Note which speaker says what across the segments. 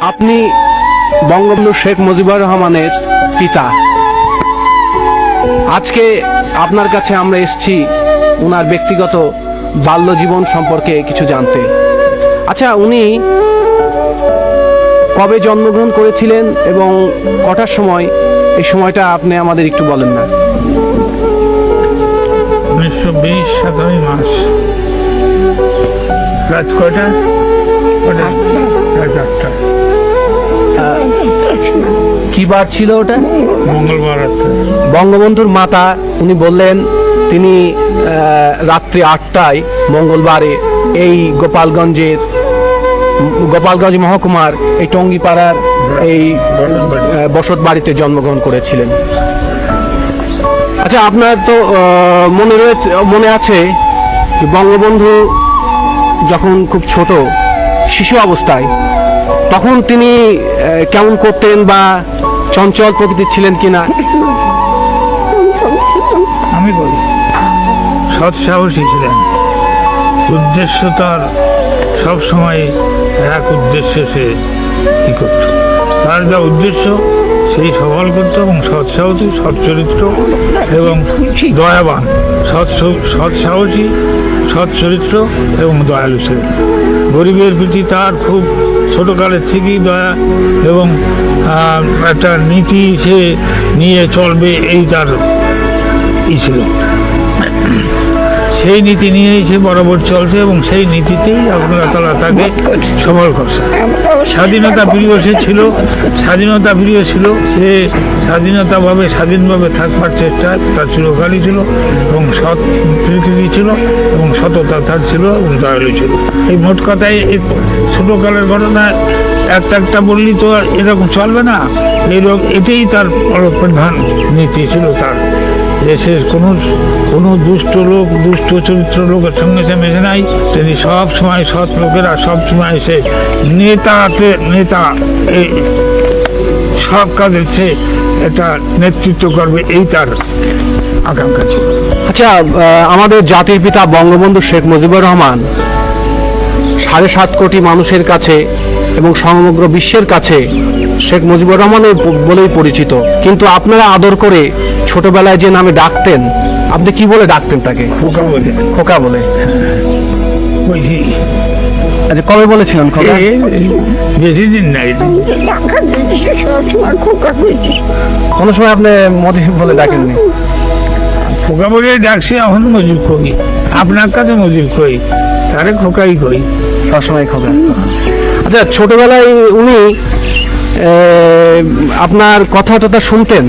Speaker 1: আপনি বঙ্গবন্ধু শেখ মুজিবুর রহমানের পিতা। আজকে আপনার কাছে আমরা এসেছি ওনার ব্যক্তিগত বাল্য জীবন সম্পর্কে কিছু জানতে। আচ্ছা উনি কবে জন্মগ্রহণ করেছিলেন এবং কটার সময়? এই সময়টা আপনি আমাদের একটু বলেন না।
Speaker 2: উনিশশো বিশ সাতই মাস রাত
Speaker 1: কি বার ছিল ওটা?
Speaker 2: মঙ্গলবার
Speaker 1: বঙ্গবন্ধুর মাতা উনি বললেন তিনি রাত্রি আটটায় মঙ্গলবারে এই গোপালগঞ্জের গোপালগঞ্জ মহকুমার এই টঙ্গিপাড়ার এই বসত বাড়িতে জন্মগ্রহণ করেছিলেন। আচ্ছা আপনার তো মনে রয়েছে মনে আছে বঙ্গবন্ধু যখন খুব ছোট শিশু অবস্থায়, তখন তিনি কেমন করতেন বা চঞ্চল প্রকৃতির ছিলেন কিনা?
Speaker 2: আমি বলি, সৎ সাহসী ছিলেন। উদ্দেশ্য তার সবসময় এক উদ্দেশ্য সে কি করত। তার যা উদ্দেশ্য, সেই সফল করত এবং সৎ সাহসী, সৎ চরিত্র এবং দয়াবান। সৎ স- সৎ সাহসী, সৎ চরিত্র এবং দয়ালু ছিলেন। গরিবের প্রতি তার খুব ছোটকালের থেকেই দয়া এবং একটা নীতি সে নিয়ে চলবে, এই তার ই ছিল। সেই নীতি নিয়েই সে বরাবর চলছে এবং সেই নীতিতেই আল্লাহ তালা তাকে সবল করছে। স্বাধীনতা প্রিয় সে ছিল, স্বাধীনতা প্রিয় ছিল, সে স্বাধীনতাভাবে স্বাধীনভাবে থাকবার চেষ্টা তার চিরকালই ছিল এবং সৎ প্রকৃতি ছিল এবং সততা তার ছিল এবং দয়ালু ছিল। এই মোট কথায় ছোটোকালের ঘটনা একটা একটা বললি তো এরকম চলবে না। এইরকম এটাই তার প্রধান নীতি ছিল তার। দেশের কোনো কোনো দুষ্ট লোক, দুষ্ট চরিত্র লোকের সঙ্গে সে মেশে নাই। তিনি সব সময় সৎ লোকেরা সব সময় সে নেতাকে নেতা এই সব কাজের সে এটা নেতৃত্ব করবে, এই তার আকাঙ্ক্ষা ছিল।
Speaker 1: আচ্ছা আমাদের জাতির পিতা বঙ্গবন্ধু শেখ মুজিবুর রহমান সাড়ে সাত কোটি মানুষের কাছে এবং সমগ্র বিশ্বের কাছে শেখ মুজিবুর রহমানের বলেই পরিচিত। কিন্তু আপনারা আদর করে ছোটবেলায় যে নামে ডাকতেন আপনি কি বলে ডাকতেন তাকে?
Speaker 2: খোকা বলে।
Speaker 1: খোকা বলে।
Speaker 2: বলছি
Speaker 1: আচ্ছা কবে বলেছিলেন খোকা?
Speaker 2: বেশি দিন নাই।
Speaker 1: কোনো সময় আপনি মদি বলে ডাকেননি?
Speaker 2: খোকা বলে ডাকছি এখন মজুর করি। আপনার কাছে মজুর করি তারে খোকাই করি।
Speaker 1: সবসময় খোকা। আচ্ছা ছোটবেলায় উনি আপনার কথা টথা শুনতেন?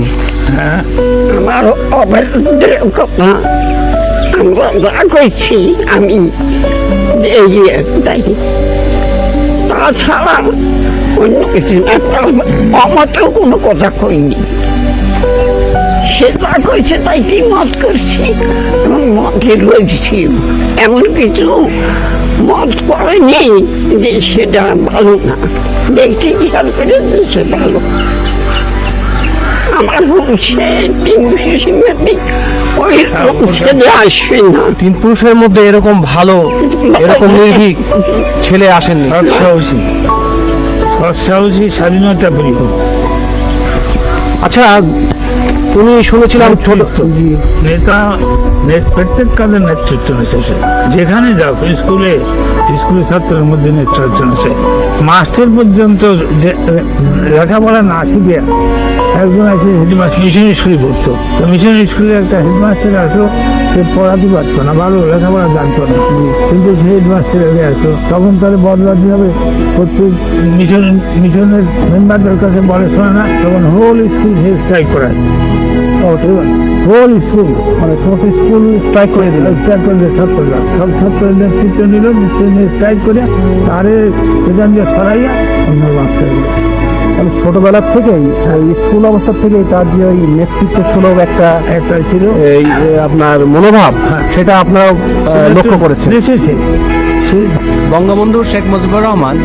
Speaker 3: আমার কথা যা করছি আমি তাছাড়া অন্য কিছু না কোনো কথা কইনি। সে যা তাই মত করছি? এবং মতে রয়েছি এমন কিছু মত করেনি যে সেটা ভালো না। দেখছি খেয়াল করে সে ভালো। আমার বংশে তিন সিমেন্টিক ওই ছেলে আসবে না।
Speaker 1: তিন পুরুষের মধ্যে এরকম ভালো এরকম নির্ভীক ছেলে আসেননি।
Speaker 2: সৎসাহসী সৎ সাহসী স্বাধীনতা প্রিয়
Speaker 1: আচ্ছা তুমি শুনেছিলাম ছোট
Speaker 2: নেতা নে- প্রত্যেক কাজের নেতৃত্ব নিচ্ছে সে যেখানে যাও, স্কুলে স্কুলের ছাত্রের মধ্যে নেতৃত্ব নিচ্ছে মাস্টার পর্যন্ত লেখাপড়া না শিখে একজন আছে হেডমাস্টার মিশন স্কুলে পড়তো। তো মিশন স্কুলে একটা হেডমাস্টার আসলো, সে পড়াতে পারতো না, ভালো লেখাপড়া জানতো না। কিন্তু সে হেডমাস্টার আসতো তখন তাহলে বদলাতে হবে, প্রত্যেক মিশন, মিশনের মেম্বারদের কাছে বলে শোনে না, তখন হোল স্কুল সে স্ট্রাইক করায় হোল স্কুল মানে সব স্কুল স্ট্রাইক করে দিল। স্ট্রাইক করে দিল ছাত্ররা। সব ছাত্রদের নেতৃত্ব নিল স্ট্রাইক করে তারে সেখান দিয়ে সরাইয়া অন্য মাস্টার
Speaker 1: তাহলে ছোটবেলার থেকেই স্কুল অবস্থা থেকেই তার যে ওই নেতৃত্ব সুলভ একটা
Speaker 2: একটা ছিল।
Speaker 1: এই আপনার মনোভাব সেটা আপনারা লক্ষ্য করেছেন। বঙ্গবন্ধু শেখ মুজিবুর রহমান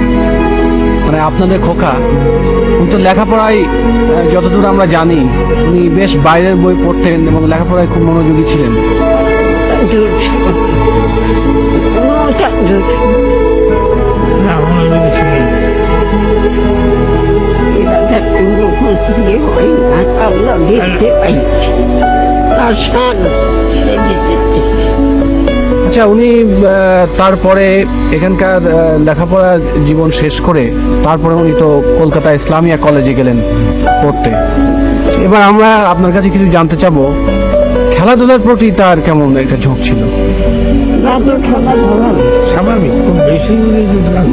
Speaker 1: মানে আপনাদের খোকা উনি তো লেখাপড়ায় যতদূর আমরা জানি, উনি বেশ বাইরের বই পড়তেন এবং লেখাপড়ায় খুব মনোযোগী ছিলেন।
Speaker 3: আল্লাহ
Speaker 1: আচ্ছা উনি তারপরে এখানকার লেখাপড়া জীবন শেষ করে তারপরে উনি তো কলকাতা ইসলামিয়া কলেজে গেলেন পড়তে। এবার আমরা আপনার কাছে কিছু জানতে চাবো খেলাধুলার প্রতি তার কেমন একটা ঝোঁক ছিল?
Speaker 2: স্বাভাবিক খুব বেশি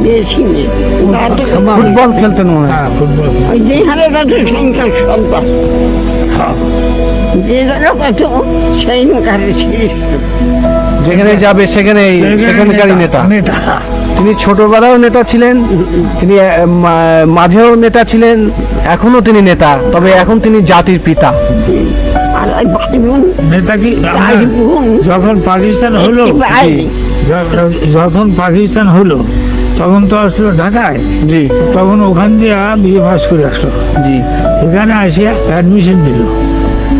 Speaker 3: বেশি
Speaker 1: ফুটবল খেলতেন মনে হয়।
Speaker 2: হ্যাঁ ফুটবল
Speaker 3: যে হারে দাদু সংখ্যা সব
Speaker 2: হ্যাঁ।
Speaker 3: যে জায়গা পাচ্ছ সেই কারে ছিল।
Speaker 1: যেখানে যাবে সেখানে সেখানকারই নেতা
Speaker 2: নেতা।
Speaker 1: তিনি ছোটবেলাও নেতা ছিলেন তিনি মাঝেও নেতা ছিলেন এখনও তিনি নেতা তবে এখন তিনি জাতির পিতা।
Speaker 2: নেতা কি? যখন পাকিস্তান হলো যখন পাকিস্তান হলো তখন তো আসলো ঢাকায়।
Speaker 1: জি।
Speaker 2: তখন ওখান দিয়ে বিয়ে পাস করে আসলো।
Speaker 1: জি।
Speaker 2: এখানে আসিয়া অ্যাডমিশন দিল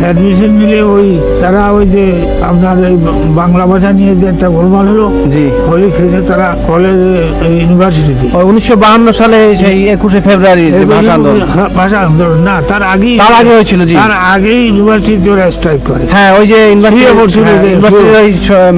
Speaker 2: অ্যাডমিশন নিলে ওই তারা ওই যে আপনার এই বাংলা ভাষা নিয়ে যে একটা গোলমাল হলো
Speaker 1: জি।
Speaker 2: ওই থেকে তারা কলেজে ইউনিভার্সিটিতে
Speaker 1: উনিশশো বাহান্ন সালে সেই একুশে ফেব্রুয়ারি ভাষা আন্দোলন।
Speaker 2: ভাষা আন্দোলন। না তার আগেই
Speaker 1: তার আগে হয়েছিল জি।
Speaker 2: তার আগেই ইউনিভার্সিটি ওরা স্ট্রাইক করে।
Speaker 1: হ্যাঁ ওই যে
Speaker 2: পড়ছিল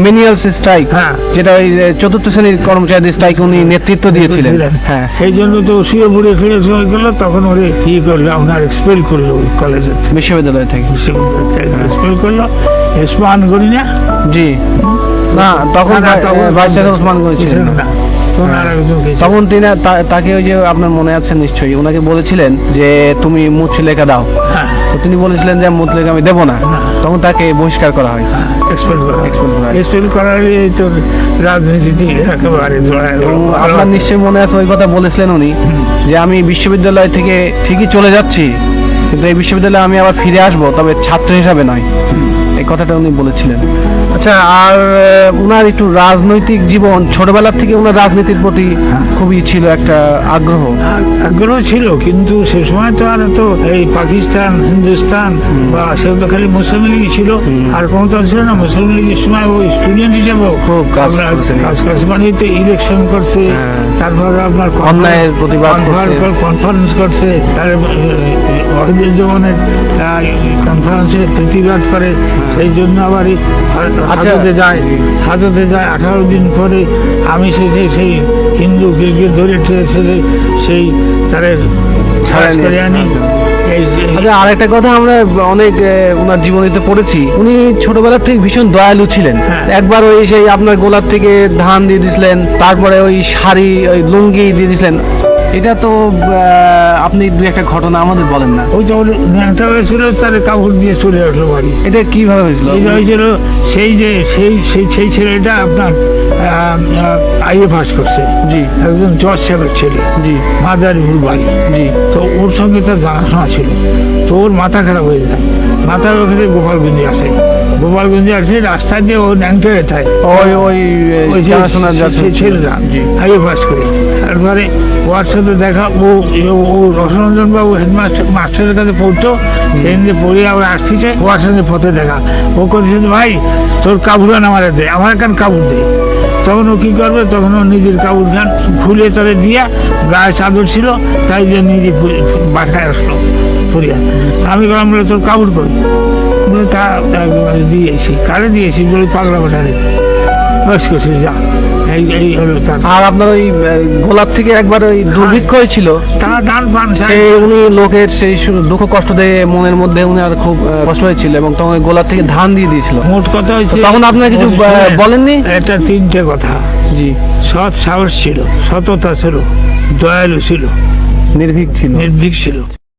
Speaker 1: মিনিয়ালস স্ট্রাইক
Speaker 2: হ্যাঁ।
Speaker 1: যেটা ওই চতুর্থ শ্রেণির কর্মচারীদের স্ট্রাইক উনি নেতৃত্ব দিয়েছিলেন। হ্যাঁ।
Speaker 2: সেই জন্য তো শুয়ে বুড়ে ফিরে হয়ে গেল তখন ওরে ই করল আপনার এক্সপেল করল ওই কলেজে
Speaker 1: বিশ্ববিদ্যালয় থেকে।
Speaker 2: এক্সপেল করল স্পান করি না
Speaker 1: জি না। তখন
Speaker 2: না,
Speaker 1: তিনি তাকে ওই যে আপনার মনে আছে নিশ্চয়ই ওনাকে বলেছিলেন যে তুমি মুছ লেখা দাও।
Speaker 2: হ্যাঁ।
Speaker 1: তো তিনি বলেছিলেন যে মুছ লেখা আমি দেবো না। তখন তাকে বহিষ্কার করা হয়।
Speaker 2: এক্সপেল করা তো একেবারে।
Speaker 1: এবং আপনার নিশ্চয়ই মনে আছে ওই কথা বলেছিলেন উনি যে আমি বিশ্ববিদ্যালয় থেকে ঠিকই চলে যাচ্ছি কিন্তু এই বিশ্ববিদ্যালয়ে আমি আবার ফিরে আসব, তবে ছাত্র হিসাবে নয়। এই কথাটা উনি বলেছিলেন। আচ্ছা আর উনার একটু রাজনৈতিক জীবন ছোটবেলার থেকে উনার রাজনীতির প্রতি খুবই ছিল একটা আগ্রহ
Speaker 2: আগ্রহ ছিল কিন্তু সে সময় তো আর তো এই পাকিস্তান হিন্দুস্তান বা সে তো খালি মুসলিম লীগই ছিল আর কোনো তো ছিল না মুসলিম লীগের সময় ওই স্টুডেন্ট হিসেবে
Speaker 1: খুব কাজ করেছে।
Speaker 2: মানে তো ইলেকশন করছে
Speaker 1: হ্যাঁ।
Speaker 2: তারপর আপনার
Speaker 1: অন্যায়ের প্রতিবাদ।
Speaker 2: কনফারেন্স করছে তার অহিদের জমানের কনফারেন্সে প্রতিবাদ করে সেই জন্য আবার। হাজতে যায় হাজতে যায় আঠারো দিন পরে আমি সেই সেই- সেই হিন্দু গির্গে ধরে ঠেলে সেই করে আনি।
Speaker 1: আচ্ছা আরেকটা কথা আমরা অনেক ওনার জীবনীতে পড়েছি। উনি ছোটবেলা থেকে ভীষণ দয়ালু ছিলেন।
Speaker 2: হ্যাঁ।
Speaker 1: একবার ওই সেই আপনার গোলাপ থেকে ধান দিয়ে দিছিলেন তারপরে ওই শাড়ি ওই লুঙ্গি দিয়ে দিছিলেন। এটা তো আপনি দু একটা ঘটনা আমাদের বলেন না।
Speaker 2: ওই যখন ন্যাংটা হয়েছিল তার কাপড় দিয়ে চলে আসলো বাড়ি।
Speaker 1: এটা কীভাবে হয়েছিল?
Speaker 2: যে হয়েছিল সেই যে সেই সেই সেই ছেলেটা আপনার আইএ পাস করছে।
Speaker 1: জি।
Speaker 2: একজন জজ সাহেবের ছেলে।
Speaker 1: জি।
Speaker 2: মাদারীপুর বাড়ি।
Speaker 1: জি।
Speaker 2: তো ওর সঙ্গে তার জানাশোনা ছিল। তো ওর মাথা খারাপ হয়ে যায়। মাথার ওখানে গোপালগঞ্জে আসে। গোপালগঞ্জে আসে রাস্তা দিয়ে ও ন্যাংটা যেতে
Speaker 1: ওই ওই জি
Speaker 2: আগে পাস করে। তারপরে ওর সাথে দেখা ও ও- রসরঞ্জন বাবু হেডমাস্টার মাস্টারের কাছে পড়তো সেদিন পড়ে আবার আসতেছে ওর সাথে পথে দেখা। ও করছে যে, ভাই তোর কাবুরান আমার দে আমার কান কাবুর দে। তখন ও কি করবে? তখন ও নিজের কাবুর খান খুলে তারে দিয়া গায়ে চাদর ছিল তাই যে নিজে বাসায় আসলো। পুরিয়া আমি বললাম বলে তোর কাবুর করি। দিয়েছি। কারে দিয়েছি? বলে পাগলা বাটারে বয়স করছি যা। এই এই হলো তার।
Speaker 1: আর আপনার ওই গোলাপ থেকে একবার ওই দুর্ভিক্ষ হয়েছিল
Speaker 2: তারা ডান পান
Speaker 1: উনি লোকের সেই দুঃখ কষ্ট দিয়ে মনের মধ্যে উনি আর খুব কষ্ট হয়েছিল এবং তখন গোলাপ থেকে ধান দিয়ে দিয়েছিল।
Speaker 2: মোট কথা হয়েছে
Speaker 1: তো তখন আপনারা কিছু, বলেননি?
Speaker 2: এটা তিনটে কথা।
Speaker 1: জি।
Speaker 2: সৎ সাহস ছিল সততা ছিল দয়ালু ছিল
Speaker 1: নির্ভীক ছিল।
Speaker 2: নির্ভীক ছিল।